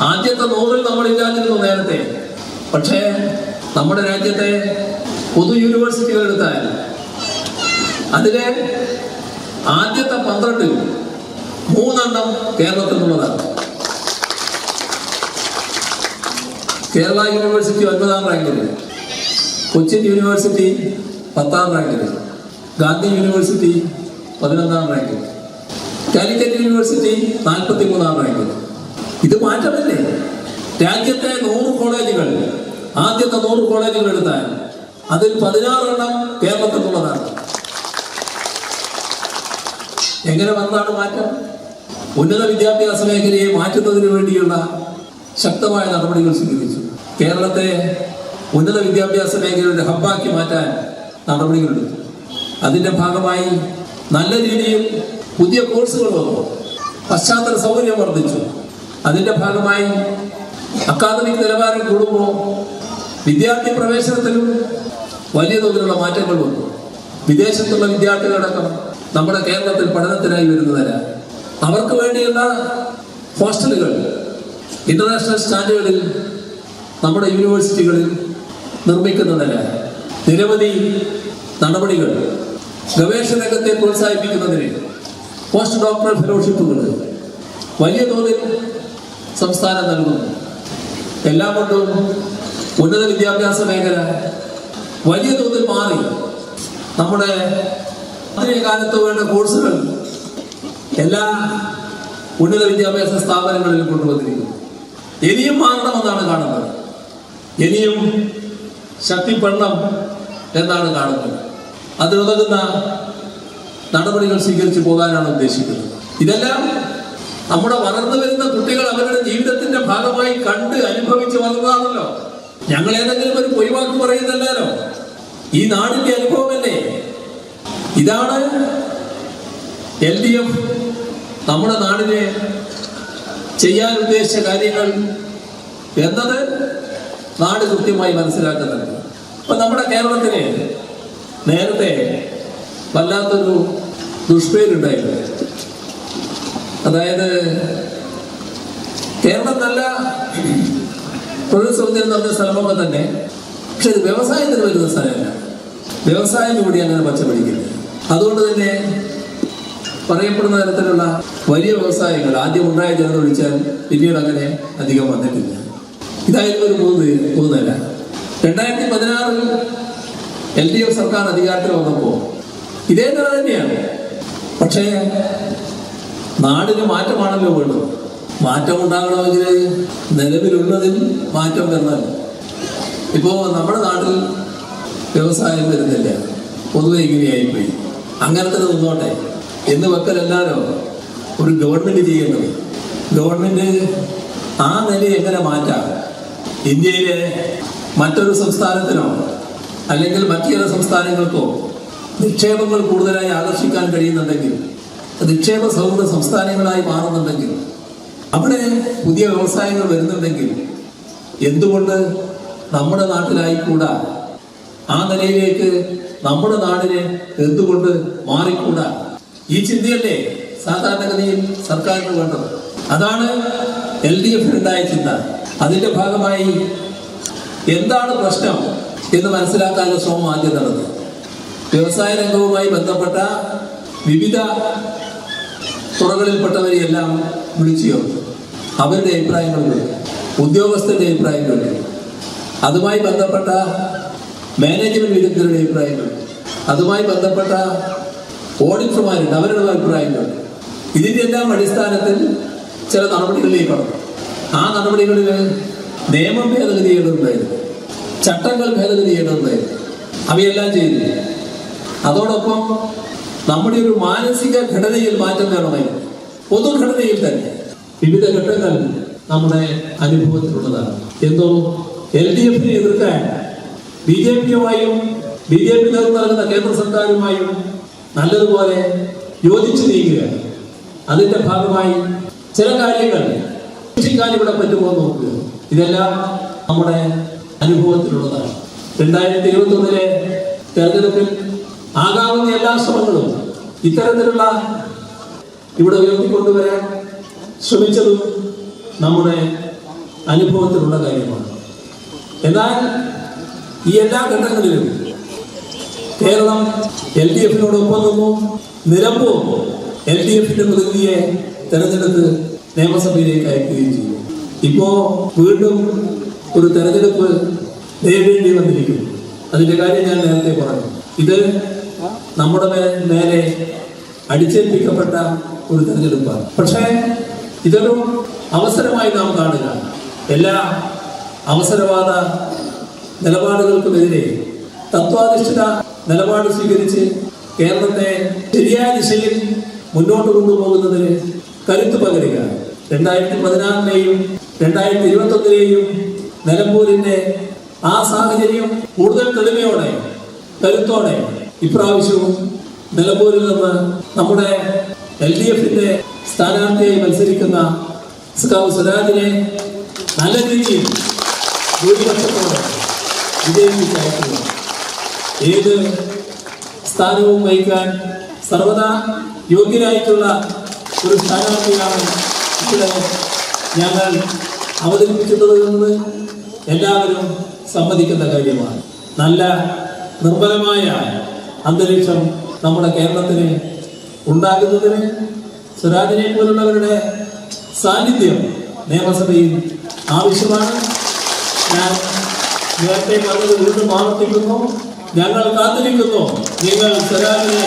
ആദ്യത്തെ നൂറിൽ നമ്മൾ ഇല്ലാതിരുന്നു നേരത്തെ. പക്ഷേ നമ്മുടെ രാജ്യത്തെ പൊതു യൂണിവേഴ്സിറ്റികൾ എടുത്താൽ അതിലെ ആദ്യത്തെ പന്ത്രണ്ടിൽ മൂന്നെണ്ണം കേരളത്തിൽ നിന്നുള്ളതാണ് കേരള യൂണിവേഴ്സിറ്റി ഒൻപതാം റാങ്കിൽ കൊച്ചിൻ യൂണിവേഴ്സിറ്റി പത്താം റാങ്കിൽ ഗാന്ധി യൂണിവേഴ്സിറ്റി പതിനൊന്നാം റാങ്കിൽ കാലിക്കറ്റ് യൂണിവേഴ്സിറ്റി നാൽപ്പത്തി മൂന്നാം റാങ്കിൽ ഇത് മാറ്റമല്ലേ? രാജ്യത്തെ നൂറ് കോളേജുകൾ ആദ്യത്തെ നൂറ് കോളേജുകൾ എടുത്താൽ അതിൽ പതിനാറെണ്ണം കേരളത്തിലുള്ളതാണ്. എങ്ങനെ വന്നതാണ് മാറ്റം? ഉന്നത വിദ്യാഭ്യാസ മേഖലയെ മാറ്റുന്നതിന് വേണ്ടിയുള്ള ശക്തമായ നടപടികൾ സ്വീകരിച്ചു. കേരളത്തെ ഉന്നത വിദ്യാഭ്യാസ മേഖലയുടെ ഹബ്ബാക്കി മാറ്റാൻ നടപടികളെടുത്തു അതിന്റെ ഭാഗമായി നല്ല രീതിയിൽ പുതിയ കോഴ്സുകൾ വന്നു. പശ്ചാത്തല സൗകര്യം വർദ്ധിച്ചു. അതിന്റെ ഭാഗമായി അക്കാദമിക് നിലവാരം കൂടുമ്പോൾ വിദ്യാർത്ഥി പ്രവേശനത്തിലും വലിയ തോതിലുള്ള മാറ്റങ്ങൾ വന്നു. വിദേശത്തുള്ള വിദ്യാർത്ഥികളടക്കം നമ്മുടെ കേരളത്തിൽ പഠനത്തിനായി വരുന്നതല്ല അവർക്ക് വേണ്ടിയുള്ള ഹോസ്റ്റലുകൾ ഇന്റർനാഷണൽ സ്റ്റാൻഡേർഡിൽ നമ്മുടെ യൂണിവേഴ്സിറ്റികളിൽ നിർമ്മിക്കുന്നതല്ല നിരവധി നടപടികൾ ഗവേഷണ രംഗത്തെ പ്രോത്സാഹിപ്പിക്കുന്നതിന് പോസ്റ്റ് ഡോക്ടറൽ ഫെലോഷിപ്പുകൾ. വലിയ തോതിൽ സംസ്ഥാനം നൽകുന്നു. എല്ലാം കൊണ്ടും ഉന്നത വിദ്യാഭ്യാസ മേഖല വലിയ തോതിൽ മാറി. നമ്മുടെ ആധുനിക കാലത്ത് വേണ്ട കോഴ്സുകൾ എല്ലാ ഉന്നത വിദ്യാഭ്യാസ സ്ഥാപനങ്ങളിലും കൊണ്ടുവന്നിരിക്കുന്നു. ഇനിയും മാറണമെന്നാണ് കാണുന്നത്. ഇനിയും ശക്തിപ്പെടണം എന്നാണ് കാണുന്നത്. അതിനുതകുന്ന നടപടികൾ സ്വീകരിച്ചു പോകാനാണ് ഉദ്ദേശിക്കുന്നത്. ഇതെല്ലാം നമ്മുടെ വളർന്നു വരുന്ന കുട്ടികൾ അവരുടെ ജീവിതത്തിന്റെ ഭാഗമായി കണ്ട് അനുഭവിച്ച് വളർന്നതാണല്ലോ. ഞങ്ങൾ ഏതെങ്കിലും ഒരു പൊയ്വാക്ക് പറയുന്നല്ലോ ഈ നാടിന്റെ അനുഭവമല്ലേ? ഇതാണ് എൽ ഡി എഫ് നമ്മുടെ നാടിനെ ചെയ്യാൻ ഉദ്ദേശിച്ച കാര്യങ്ങൾ എന്നത് നാട് കൃത്യമായി മനസ്സിലാക്കുന്നുണ്ട് ഇപ്പൊ നമ്മുടെ കേരളത്തിന് നേരത്തെ വല്ലാത്തൊരു ദുഷ്പേരുണ്ടായിരുന്നു. അതായത് കേരളം നല്ല തൊഴിൽ സൗകര്യം നിറഞ്ഞ സ്ഥലമൊക്കെ തന്നെ പക്ഷെ ഇത് വ്യവസായത്തിന് വരുന്ന സ്ഥലമല്ല. വ്യവസായം കൂടി അങ്ങനെ പച്ചപിടിക്കില്ല. അതുകൊണ്ട് തന്നെ പറയപ്പെടുന്ന തരത്തിലുള്ള വലിയ വ്യവസായങ്ങൾ ആദ്യം ഉണ്ടായ ജനത ഒഴിച്ചാൽ പിന്നീട് അങ്ങനെ അധികം വന്നിട്ടില്ല. ഇതായിരുന്നു ഒരു മൂന്ന് മൂന്നല്ല രണ്ടായിരത്തി പതിനാറിൽ എൽ ഡി എഫ് സർക്കാർ അധികാരത്തിൽ വന്നപ്പോൾ ഇതേ തന്നെയാണ്. പക്ഷേ നാടിന് മാറ്റമാണല്ലോ വേണ്ടത്. മാറ്റം ഉണ്ടാകണമെങ്കിൽ നിലവിലുള്ളതിൽ മാറ്റം വരണം ഇപ്പോ നമ്മുടെ നാട്ടിൽ വ്യവസായം വരുന്നില്ല. പൊതുവെ ഇങ്ങനെയായിപ്പോയി. അങ്ങനത്തെ നിന്നോട്ടെ. എന്ന് വെക്കലല്ലാലോ ഒരു ഗവൺമെന്റ് ചെയ്യേണ്ടത്. ഗവൺമെന്റ് ആ നില എങ്ങനെ മാറ്റാം? ഇന്ത്യയിലെ മറ്റൊരു സംസ്ഥാനത്തിനോ അല്ലെങ്കിൽ മറ്റു ചില സംസ്ഥാനങ്ങൾക്കോ നിക്ഷേപങ്ങൾ കൂടുതലായി ആകർഷിക്കാൻ കഴിയുന്നുണ്ടെങ്കിൽ നിക്ഷേപ സൗഹൃദ സംസ്ഥാനങ്ങളായി മാറുന്നുണ്ടെങ്കിൽ അവിടെ പുതിയ വ്യവസായങ്ങൾ വരുന്നുണ്ടെങ്കിൽ എന്തുകൊണ്ട് നമ്മുടെ നാട്ടിലായിക്കൂടാ ആ നിലയിലേക്ക് നമ്മുടെ നാടിനെ എന്തുകൊണ്ട് മാറിക്കൂടാ? ഈ ചിന്തയല്ലേ സാധാരണഗതിയിൽ സർക്കാരിന് വേണ്ടത്. അതാണ് എൽ ഡി എഫിനുണ്ടായ ചിന്ത. അതിന്റെ ഭാഗമായി എന്താണ് പ്രശ്നം എന്ന് മനസ്സിലാക്കാനുള്ള ശ്രമം ആദ്യം നടന്നു വ്യവസായ രംഗവുമായി ബന്ധപ്പെട്ട വിവിധ തുറകളിൽപ്പെട്ടവരെയെല്ലാം വിളിച്ചു ചേർത്തു അവരുടെ അഭിപ്രായങ്ങളുണ്ട് ഉദ്യോഗസ്ഥരുടെ അഭിപ്രായങ്ങളുണ്ട് അതുമായി ബന്ധപ്പെട്ട മാനേജ്മെന്റ് വിദഗ്ധരുടെ അഭിപ്രായങ്ങൾ അതുമായി ബന്ധപ്പെട്ട ഓഡിറ്റർമാരുണ്ട് അവരുടെ അഭിപ്രായങ്ങൾ ഇതിന്റെ എല്ലാം അടിസ്ഥാനത്തിൽ ചില നടപടികളിലേക്ക് കടന്നു. ആ നടപടികളിൽ നിയമം ഭേദഗതി ചെയ്യേണ്ടതുണ്ടായിരുന്നു ചട്ടങ്ങൾ ഭേദഗതി ചെയ്യേണ്ടതുണ്ടായിരുന്നു അവയെല്ലാം ചെയ്തു. അതോടൊപ്പം നമ്മുടെ ഒരു മാനസിക ഘടനയിൽ മാറ്റം വേണമെങ്കിൽ പൊതുഘടനയിൽ തന്നെ. വിവിധ ഘട്ടങ്ങൾ നമ്മുടെ അനുഭവത്തിലുള്ളതാണ്. എന്തോ എൽ ഡി എഫിനെ എതിർക്കാൻ ബി ജെ പിയുമായും ബി ജെ പി നേതൃത്വം നൽകുന്ന കേന്ദ്ര സർക്കാരുമായും നല്ലതുപോലെ യോജിച്ചു നീങ്ങുക അതിന്റെ ഭാഗമായി ചില കാര്യങ്ങൾ സൂക്ഷിക്കാൻ ഇവിടെ പറ്റുമോ നോക്കുക. ഇതെല്ലാം നമ്മുടെ അനുഭവത്തിലുള്ളതാണ്. രണ്ടായിരത്തി ഇരുപത്തി ഒന്നിലെ തെരഞ്ഞെടുപ്പിൽ ആകാവുന്ന എല്ലാ ശ്രമങ്ങളും ഇത്തരത്തിലുള്ള ഇവിടെ ഉയർത്തിക്കൊണ്ടുവരാൻ ശ്രമിച്ചതും നമ്മുടെ അനുഭവത്തിലുള്ള കാര്യമാണ്. എന്നാൽ ഈ എല്ലാ ഘട്ടങ്ങളിലും കേരളം എൽ ഡി എഫിനോടൊപ്പം നിന്നു നിലമ്പൂർ എൽ ഡി എഫിന്റെ പ്രതിനിധിയെ തെരഞ്ഞെടുത്ത് നിയമസഭയിലേക്ക് അയക്കുകയും ചെയ്തു. ഇപ്പോ വീണ്ടും ഒരു തെരഞ്ഞെടുപ്പ് നേരിടേണ്ടി വന്നിരിക്കുന്നു. അതിന്റെ കാര്യം ഞാൻ നേരത്തെ പറഞ്ഞു. ഇത് നമ്മുടെ നേരെ അടിച്ചേൽപ്പിക്കപ്പെട്ട ഒരു തെരഞ്ഞെടുപ്പാണ്. പക്ഷേ ഇതൊരു അവസരമായി നാം കാണുക എല്ലാ അവസരവാദ നിലപാടുകൾക്കുമെതിരെ തത്വാധിഷ്ഠിത നിലപാട് സ്വീകരിച്ച് കേരളത്തെ ശരിയായ ദിശയിൽ മുന്നോട്ട് കൊണ്ടുപോകുന്നതിന് കരുത്തു പകരുക. രണ്ടായിരത്തി പതിനാറിലെയും രണ്ടായിരത്തി ഇരുപത്തൊന്നിലെയും നിലമ്പൂരിന്റെ ആ സാഹചര്യം കൂടുതൽ തെളിമയോടെ കരുത്തോടെ ഇപ്രാവശ്യവും നിലമ്പൂരിൽ നിന്ന് നമ്മുടെ എൽ ഡി എഫിന്റെ സ്ഥാനാർത്ഥിയായി മത്സരിക്കുന്ന സ്കാവ് സുരാജിനെ നല്ല രീതിയിൽ ഭൂരിപക്ഷത്തോടെ വിജയിപ്പിച്ചയക്കുക ഏത് സ്ഥാനവും വഹിക്കാൻ സർവദാ യോഗ്യനായിട്ടുള്ള ഒരു സ്ഥാനാർത്ഥിയാണ് ഇവിടെ ഞങ്ങൾ അവതരിപ്പിക്കുന്നത് എല്ലാവരും സമ്മതിക്കുന്ന കാര്യമാണ്. നല്ല നിർമ്മലമായ അന്തരീക്ഷം നമ്മുടെ കേരളത്തിന് ഉണ്ടാകുന്നതിന് സ്വരാജിനെ പോലുള്ളവരുടെ സാന്നിധ്യം നിയമസഭയിൽ ആവശ്യമാണ്. ഞാൻ നേരത്തെ പറഞ്ഞത് വീണ്ടും ആവർത്തിക്കുന്നു. ഞങ്ങൾ കാത്തിരിക്കുന്നു. നിങ്ങൾ സ്വരാജിനെ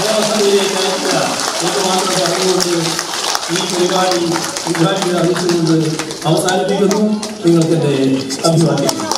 നിയമസഭയിലേക്ക് അയക്കുക എന്ന് മാത്രം പറഞ്ഞുകൊണ്ട് ഈ പരിപാടി ഉദ്ഘാടനം അറിയിച്ചുകൊണ്ട് അവസാനിപ്പിക്കുന്നു. നിങ്ങൾക്കെന്റെ അഭിവാദ്യം